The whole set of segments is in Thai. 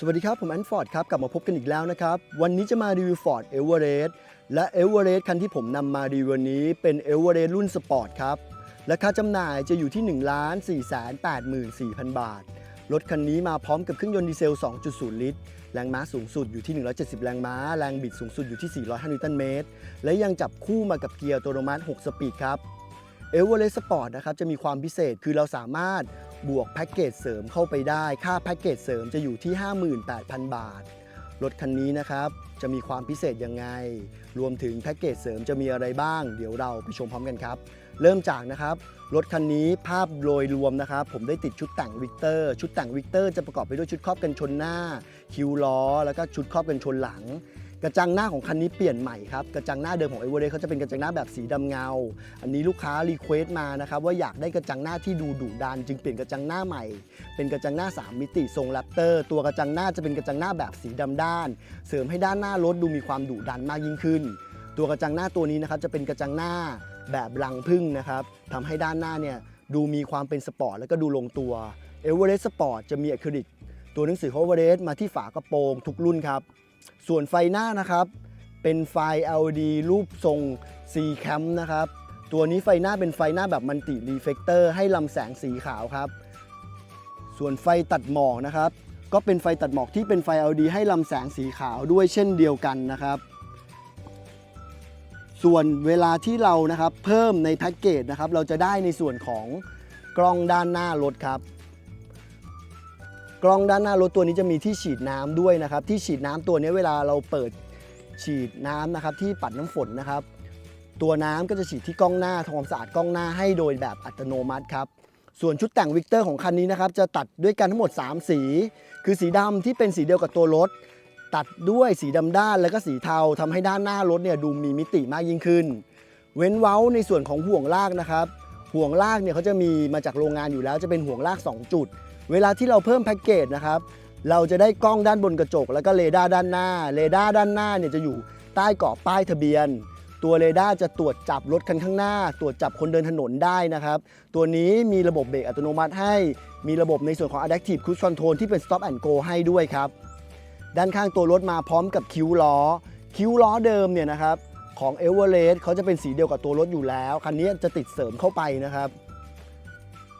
สวัสดีครับ ผมแอนฟอร์ดครับ กลับมาพบกันอีกแล้วนะครับ วันนี้จะมารีวิว Ford e v e r e s t และ e v e r e s t คันที่ผมนำมารีวิววันนี้เป็น e v e r e s t รุ่นสปอร์ตครับ ราคาจำหน่ายจะอยู่ที่ 1 4 8 4 0 0 0 บาท รถคันนี้มาพร้อมกับเครื่องยนต์ดีเซล 2.0 ลิตร แรงม้าสูงสุดอยู่ที่ 170 แรงม้า แรงบิดสูงสุดอยู่ที่ 405 นิวตันเมตร และยังจับคู่มากับเกียร์อัตโนมัติ 6 สปีดครับเอเวอเรสต์สปอร์ตนะครับจะมีความพิเศษคือเราสามารถ บวกแพ็กเกจเสริมเข้าไปได้ค่าแพ็กเกจเสริมจะอยู่ที่ 58,000 บาท รถคันนี้นะครับจะมีความพิเศษยังไง รวมถึงแพ็กเกจเสริมจะมีอะไรบ้าง เดี๋ยวเราไปชมพร้อมกันครับ เริ่มจากนะครับรถคันนี้ภาพโดยรวมนะครับ ผมได้ติดชุดแต่งวิกเตอร์ชุดแต่งวิกเตอร์จะประกอบไปด้วยชุดครอบกันชนหน้า คิวล้อ แล้วก็ชุดครอบกันชนหลัง กระจังหน้าของคันนี้เปลี่ยนใหม่ครับ กระจังหน้าเดิมของเอเวอเรสต์เขาจะเป็นกระจังหน้าแบบสีดำเงา อันนี้ลูกค้ารีเควสต์มานะครับว่าอยากได้กระจังหน้าที่ดูดุดัน จึงเปลี่ยนกระจังหน้าใหม่ เป็นกระจังหน้า 3 มิติทรงแรปเตอร์ตัวกระจังหน้าจะเป็นกระจังหน้าแบบสีดำด้าน เสริมให้ด้านหน้ารถดูมีความดุดันมากยิ่งขึ้น ตัวกระจังหน้าตัวนี้นะครับจะเป็นกระจังหน้าแบบรังพึ่งนะครับทำให้ด้านหน้าเนี่ยดูมีความเป็นสปอร์ตแล้วก็ดูลงตัวเอเวอเรสต์สปอร์ตจะมีอะคริลิกตัวหนังสือเอเวอเรสต์มาที่ฝากระโปรงทุกรุ่นครับ ส่วนไฟหน้านะครับเป็นไฟ LED รูปทรง C cam นะครับ ตัวนี้ไฟหน้าเป็นไฟหน้าแบบมันติรีเฟกเตอร์ให้ลำแสงสีขาวครับ ส่วนไฟตัดหมอกนะครับ ก็เป็นไฟตัดหมอกที่เป็นไฟ LED ให้ลำแสงสีขาวด้วยเช่นเดียวกันนะครับ ส่วนเวลาที่เรานะครับเพิ่มในแพ็กเกจนะครับ เราจะได้ในส่วนของกล้องด้านหน้ารถครับ กล้องด้านหน้ารถตัวนี้จะมีที่ฉีดน้ำด้วยนะครับ ที่ฉีดน้ำตัวนี้เวลาเราเปิดฉีดน้ำนะครับที่ปัดน้ำฝนนะครับ ตัวน้ำก็จะฉีดที่กล้องหน้าทำความสะอาดกล้องหน้าให้โดยแบบอัตโนมัติครับส่วนชุดแต่งวิกเตอร์ของคันนี้นะครับจะตัดด้วยกันทั้งหมด 3 สี คือสีดำที่เป็นสีเดียวกับตัวรถ ตัดด้วยสีดำด้านแล้วก็สีเทาทำให้ด้านหน้ารถเนี่ยดูมีมิติมากยิ่งขึ้น เว้นเว้าในส่วนของห่วงลากนะครับ ห่วงลากเนี่ยเขาจะมีมาจากโรงงานอยู่แล้วจะเป็นห่วงลาก 2 จุด เวลาที่เราเพิ่มแพ็กเกจนะครับ เราจะได้กล้องด้านบนกระจก แล้วก็เรดาร์ด้านหน้า เรดาร์ด้านหน้าเนี่ยจะอยู่ใต้เกาะป้ายทะเบียน ตัวเรดาร์จะตรวจจับรถคันข้างหน้า ตรวจจับคนเดินถนนได้นะครับ ตัวนี้มีระบบเบรกอัตโนมัติให้ มีระบบในส่วนของ Adaptive Cruise Control ที่เป็น Stop and Go ให้ด้วยครับ ด้านข้างตัวรถมาพร้อมกับคิ้วล้อ คิ้วล้อเดิมเนี่ยนะครับของ e v e r e s t เขาจะเป็นสีเดียวกับตัวรถอยู่แล้ว คันนี้จะติดเสริมเข้าไปนะครับ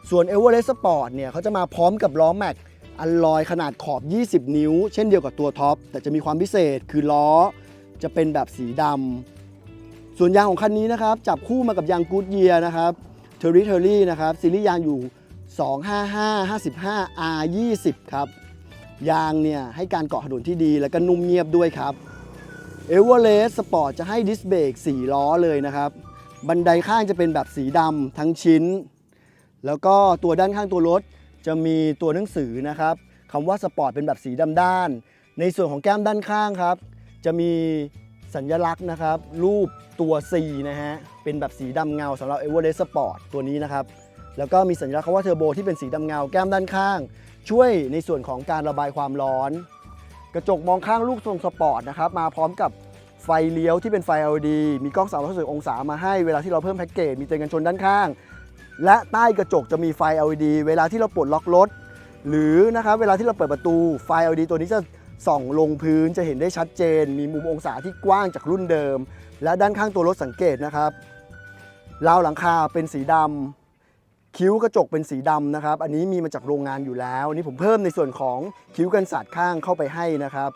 ส่วน e v e r e s t Sport เนี่ยเขาจะมาพร้อมกับล้อแม็กอัลลอยขนาดขอบ 20 นิ้ว เช่นเดียวกับตัวท็อป แต่จะมีความพิเศษคือล้อจะเป็นแบบสีดำส่วนยางของคันนี้นะครับ จับคู่มากับยางกูดเยียนะครับเทอริเทอรี่นะครับซีรีส์ยางอยู่ 255 55 R 20 ครับยางเนี่ยให้การเกาะถนนที่ดีแล้วก็นุ่มเงียบด้วยครับเอเวอเรสต์สปอร์ตจะให้ดิสเบรก4ล้อเลยนะครับ บันไดข้างจะเป็นแบบสีดำทั้งชิ้น แล้วก็ตัวด้านข้างตัวรถจะมีตัวหนังสือนะครับคำว่าสปอร์ตเป็นแบบสีดำด้าน ในส่วนของแก้มด้านข้างครับ จะมีสัญลักษณ์นะครับ รูปตัว C นะฮะ เป็นแบบสีดำเงาสำหรับ e v e r e s t Sport ตัวนี้นะครับ แล้วก็มีสัญลักษณ์คำว่าเทอร์โบที่เป็นสีดำเงาแก้มด้านข้าง ช่วยในส่วนของการระบายความร้อน กระจกมองข้างลูกทรงสปอร์ตนะครับ มาพร้อมกับไฟเลี้ยวที่เป็นไฟ LED มีกล้อง360องศามาให้เวลาที่เราเพิ่มแพ็กเกจ มีเตือนกันชนด้านข้าง และใต้กระจกจะมีไฟ LED เวลาที่เราปลดล็อกรถ หรือนะครับเวลาที่เราเปิดประตูไฟ LED ตัวนี้จะส่องลงพื้นจะเห็นได้ชัดเจน มีมุมองศาที่กว้างจากรุ่นเดิม และด้านข้างตัวรถสังเกตนะครับราวหลังคาเป็นสีดำคิ้วกระจกเป็นสีดำนะครับ อันนี้มีมาจากโรงงานอยู่แล้วนนี้ผมเพิ่มในส่วนของคิ้วกันสาดข้างเข้าไปให้นะครับ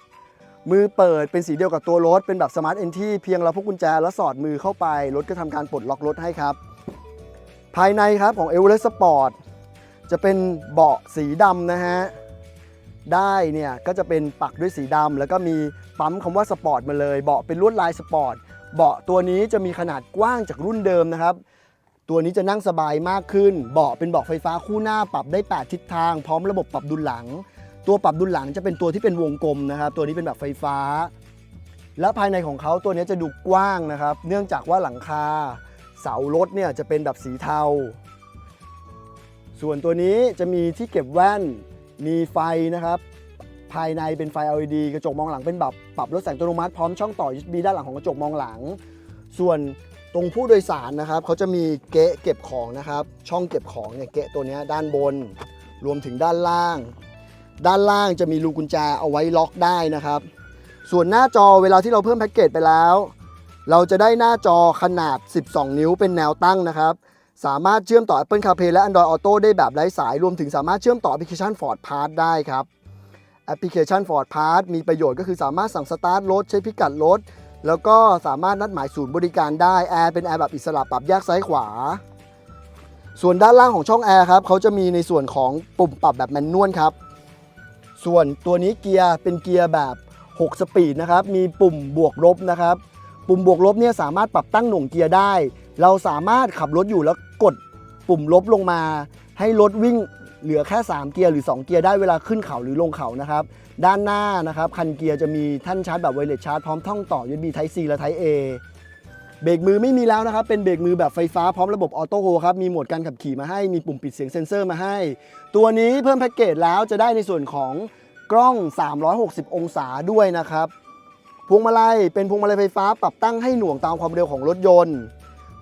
มือเปิดเป็นสีเดียวกับตัวรถ เป็นแบบสมาร์ทเอนที่เพียงเราพกกุญแจแล้วสอดมือเข้าไปรถก็ทำการปลดล็อกรถให้ครับ ภายในครับของ e v e r e s t Sport จะเป็นเบาะสีดำนะฮะ ได้เนี่ยก็จะเป็นปักด้วยสีดำแล้วก็มีปั๊มคำว่าสปอร์ตมาเลย เบาะเป็นลวดลายสปอร์ต เบาะตัวนี้จะมีขนาดกว้างจากรุ่นเดิมนะครับ ตัวนี้จะนั่งสบายมากขึ้น เบาะเป็นเบาะไฟฟ้าคู่หน้าปรับได้ 8 ทิศทาง พร้อมระบบปรับดุลหลัง ตัวปรับดุลหลังจะเป็นตัวที่เป็นวงกลมนะครับ ตัวนี้เป็นแบบไฟฟ้า และภายในของเขาตัวนี้จะดูกว้างนะครับ เนื่องจากว่าหลังคา เสารถเนี่ยจะเป็นแบบสีเทา ส่วนตัวนี้จะมีที่เก็บแว่น มีไฟนะครับ ภายในเป็นไฟ LED กระจกมองหลังเป็นแบบปรับลดแสงอัตโนมัติพร้อมช่องต่อ USB ด้านหลังของกระจกมองหลัง ส่วนตรงผู้โดยสารนะครับเขาจะมีเกะเก็บของนะครับ ช่องเก็บของเนี่ยเกะตัวนี้ด้านบน รวมถึงด้านล่าง ด้านล่างจะมีรูกุญแจเอาไว้ล็อกได้นะครับ ส่วนหน้าจอเวลาที่เราเพิ่มแพ็กเกจไปแล้ว เราจะได้หน้าจอขนาด 12 นิ้วเป็นแนวตั้งนะครับ สามารถเชื่อมต่อ Apple CarPlay และ Android Auto ได้แบบไร้สาย รวมถึงสามารถเชื่อมต่อแอปพลิเคชัน Ford Pass ได้ครับ แอปพลิเคชัน Ford Pass มีประโยชน์ก็คือสามารถสั่งสตาร์ทรถเช็คพิกัดรถ แล้วก็สามารถนัดหมายศูนย์บริการได้ แอร์เป็นแอร์แบบอิสระปรับแยกซ้ายขวา ส่วนด้านล่างของช่องแอร์ครับเขาจะมีในส่วนของปุ่มปรับแบบแมนนวลครับ ส่วนตัวนี้เกียร์เป็นเกียร์แบบ 6 สปีดนะครับ มีปุ่มบวกลบนะครับ ปุ่มบวกลบเนี่ยสามารถปรับตั้งหน่วงเกียร์ได้ เราสามารถขับรถอยู่แล้วกดปุ่มลบลงมา ให้รถวิ่งเหลือแค่ 3 เกียร์หรือ 2 เกียร์ได้เวลาขึ้นเขาหรือลงเขานะครับด้านหน้านะครับคันเกียร์จะมีท่านชาร์จแบบไวเลสชาร์จพร้อมท่องต่อ USB Type C และ Type A เบรกมือไม่มีแล้วนะครับ เป็นเบรกมือแบบไฟฟ้าพร้อมระบบออโต้โฮครับ มีโหมดการขับขี่มาให้ มีปุ่มปิดเสียงเซ็นเซอร์มาให้ ตัวนี้เพิ่มแพ็กเกจแล้วจะได้ในส่วนของกล้อง 360 องศาด้วยนะครับ พวงมาลัยเป็นพวงมาลัยไฟฟ้าปรับตั้งให้หน่วงตามความเร็วของรถยนต์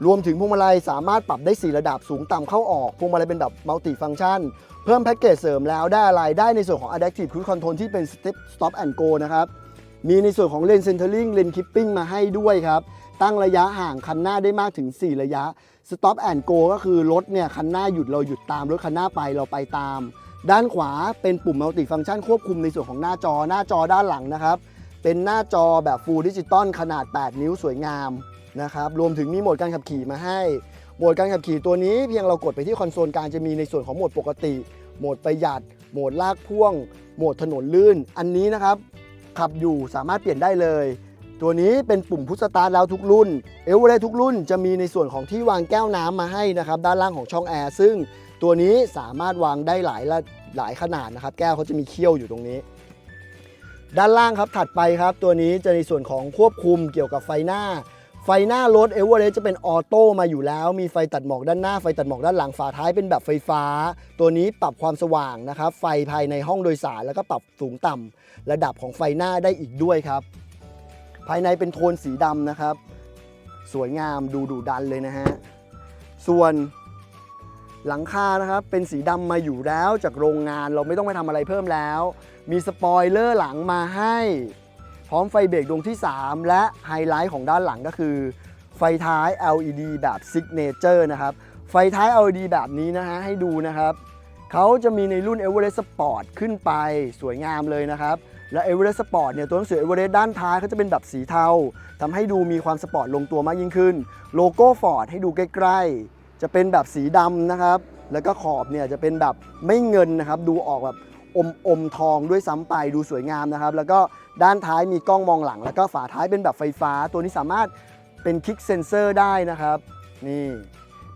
รวมถึงพวงมาลัยสามารถปรับได้ 4 ระดับสูงต่ำเข้าออกพวงมาลัยเป็นแบบมัลติฟัง c t ชัน เพิ่มแพ็กเกจเสริมแล้วได้อะไรได้ในส่วนของ Adaptive Cruise Control ที่เป็น Step Stop and Go นะครับมีในส่วนของเลน Centering เลน Keeping มาให้ด้วยครับ ตั้งระยะห่างคันหน้าได้มากถึง 4 ระยะ Stop and Go ก็คือรถเนี่ยคันหน้าหยุดเราหยุดตาม รถคันหน้าไปเราไปตาม ด้านขวาเป็นปุ่มมัลติฟัง c t ชันควบคุมในส่วนของหน้าจอหน้าจอด้านหลังนะครับ เป็นหน้าจอแบบ Full Digital ขนาด 8 นิ้วสวยงามนะครับรวมถึงมีโหมดการขับขี่มาให้โหมดการขับขี่ตัวนี้เพียงเรากดไปที่คอนโซลกลางจะมีในส่วนของโหมดปกติ โหมดประหยัด โหมดลากพ่วง โหมดถนนลื่น อันนี้นะครับ ขับอยู่สามารถเปลี่ยนได้เลย ตัวนี้เป็นปุ่มพุชสตาร์ทแล้วทุกรุ่น เอเวอเรทุกรุ่นจะมีในส่วนของที่วางแก้วน้ำมาให้นะครับด้านล่างของช่องแอร์ซึ่งตัวนี้สามารถวางได้หลายระหลายขนาดนะครับ แก้วเขาจะมีเขี้ยวอยู่ตรงนี้ ด้านล่างครับถัดไปครับ ตัวนี้จะในส่วนของควบคุมเกี่ยวกับไฟหน้า ไฟหน้ารถเอเวอเรสต์จะเป็นออโต้มาอยู่แล้ว มีไฟตัดหมอกด้านหน้าไฟตัดหมอกด้านหลังฝาท้ายเป็นแบบไฟฟ้า ตัวนี้ปรับความสว่างนะครับไฟภายในห้องโดยสารแล้วก็ปรับสูงต่ำระดับของไฟหน้าได้อีกด้วยครับ ภายในเป็นโทนสีดำนะครับ สวยงามดูดุดันเลยนะฮะส่วนหลังคานะครับเป็นสีดำมาอยู่แล้วจากโรงงานเราไม่ต้องไปทำอะไรเพิ่มแล้ว มีสปอยเลอร์หลังมาให้ พร้อมไฟเบรกดวงที่ 3 และไฮไลท์ของด้านหลังก็คือ ไฟท้าย LED แบบ Signature นะครับ ไฟท้าย LED แบบนี้นะฮะให้ดูนะครับ เขาจะมีในรุ่น Everest Sport ขึ้นไปสวยงามเลยนะครับ และ Everest Sport เนี่ยตัวหนังสือ Everest ด้านท้ายเขาจะเป็นแบบสีเทาทำให้ดูมีความสปอร์ตลงตัวมากยิ่งขึ้น โลโก้ Ford ให้ดูใกล้ๆ จะเป็นแบบสีดำนะครับแล้วก็ขอบเนี่ยจะเป็นแบบไม่เงินนะครับ ดูออกแบบ อมอมทองด้วยซ้ำไปดูสวยงามนะครับ แล้วก็ด้านท้ายมีกล้องมองหลัง แล้วก็ฝาท้ายเป็นแบบไฟฟ้า ตัวนี้สามารถเป็นคลิกเซนเซอร์ได้นะครับ นี่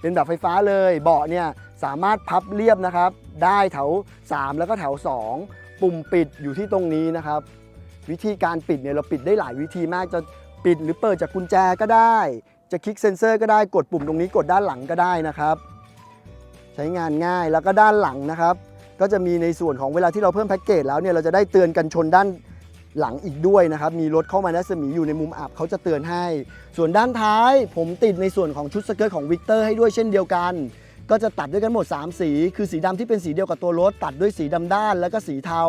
เป็นแบบไฟฟ้าเลย เบาะเนี่ยสามารถพับเรียบนะครับ ได้แถว 3 แล้วก็แถว 2 ปุ่มปิดอยู่ที่ตรงนี้นะครับ วิธีการปิดเนี่ยเราปิดได้หลายวิธีมากจะปิดหรือเปิดจากกุญแจก็ได้ จะคลิกเซนเซอร์ก็ได้กดปุ่มตรงนี้กดด้านหลังก็ได้นะครับ ใช้งานง่ายแล้วก็ด้านหลังนะครับ ก็จะมีในส่วนของเวลาที่เราเพิ่มแพ็กเกจแล้วเนี่ยเราจะได้เตือนกันชนด้านหลังอีกด้วยนะครับ มีรถเข้ามาในรัศมีอยู่ในมุมอับเขาจะเตือนให้ ส่วนด้านท้ายผมติดในส่วนของชุดสเกิร์ตของวิกเตอร์ให้ด้วยเช่นเดียวกัน ก็จะตัดด้วยกันหมด 3 สี คือสีดำที่เป็นสีเดียวกับตัวรถ ตัดด้วยสีดำด้านแล้วก็สีเทา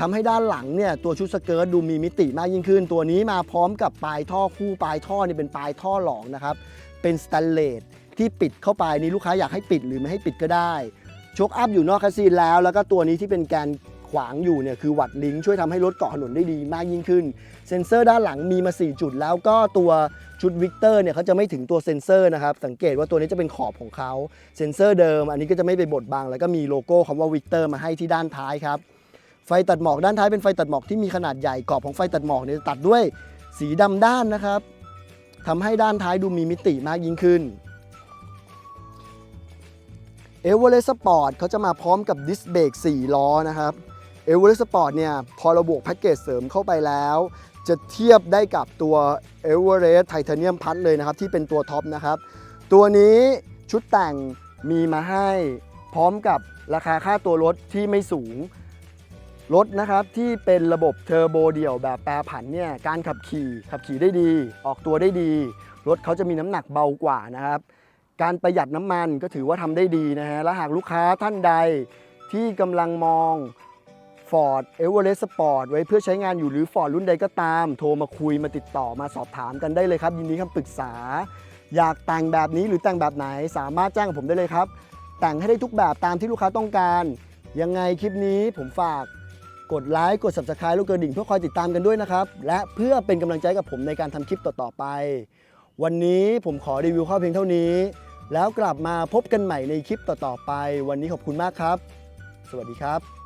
ทำให้ด้านหลังเนี่ยตัวชุดสเกิร์ตดูมีมิติมากยิ่งขึ้น ตัวนี้มาพร้อมกับปลายท่อคู่ปลายท่อนี่เป็นปลายท่อหลองนะครับ เป็นสแตนเลสที่ปิดเข้าไปนี่ลูกค้าอยากให้ปิดหรือไม่ให้ปิดก็ได้ ชกอัพอยู่นอกคสซีนแล้ว แล้วก็ตัวนี้ที่เป็นแกนขวางอยู่เนี่ยคือวัดลิงช่วยทำให้รถเกาะถนนได้ดีมากยิ่งขึ้น เซ็นเซอร์ด้านหลังมีมา 4 จุด แล้วก็ตัวชุดวิกเตอร์เนี่ยเขาจะไม่ถึงตัวเซ็นเซอร์นะครับ สังเกตว่าตัวนี้จะเป็นขอบของเขาเซ็นเซอร์เดิม อันนี้ก็จะไม่ไปบดบัง แล้วก็มีโลโก้คำว่าวิกเตอร์มาให้ที่ด้านท้ายครับ ไฟตัดหมอกด้านท้ายเป็นไฟตัดหมอกที่มีขนาดใหญ่กรอบของไฟตัดหมอกเนี่ยตัดด้วยสีดำด้านนะครับทำให้ด้านท้ายดูมีมิติมากยิ่งขึ้น เอเวอเรสต์สปอร์ตเขาจะมาพร้อมกับดิสเบรก4ล้อนะครับเอเวอเรสต์สปอร์ตเนี่ยพอเราบวกแพ็กเกจเสริมเข้าไปแล้ว จะเทียบได้กับตัวเอเวอเรสต์ไทเทเนียมพัทเลยนะครับ ที่เป็นตัวท็อปนะครับ ตัวนี้ชุดแต่งมีมาให้พร้อมกับราคาค่าตัวรถที่ไม่สูงรถนะครับที่เป็นระบบเทอร์โบเดี่ยวแบบแปรผันเนี่ยการขับขี่ขับขี่ได้ดี ออกตัวได้ดี รถเขาจะมีน้ำหนักเบากว่านะครับ การประหยัดน้ำมันก็ถือว่าทำได้ดีนะฮะ และหากลูกค้าท่านใดที่กำลังมอง Ford Everest Sport ไว้เพื่อใช้งานอยู่หรือ Ford รุ่นใดก็ตาม โทรมาคุยมาติดต่อมาสอบถามกันได้เลยครับ ยินดีคำปรึกษา อยากแต่งแบบนี้หรือแต่งแบบไหนสามารถแจ้งกับผมได้เลยครับ แต่งให้ได้ทุกแบบตามที่ลูกค้าต้องการ ยังไงคลิปนี้ผมฝากกดไลค์กด Subscribe ลูกกระดิ่งเพื่อคอยติดตามกันด้วยนะครับ และเพื่อเป็นกำลังใจกับผมในการทำคลิปต่อๆไป วันนี้ผมขอรีวิวข้าวเพียงเท่านี้ แล้วกลับมาพบกันใหม่ในคลิปต่อๆไป วันนี้ขอบคุณมากครับ สวัสดีครับ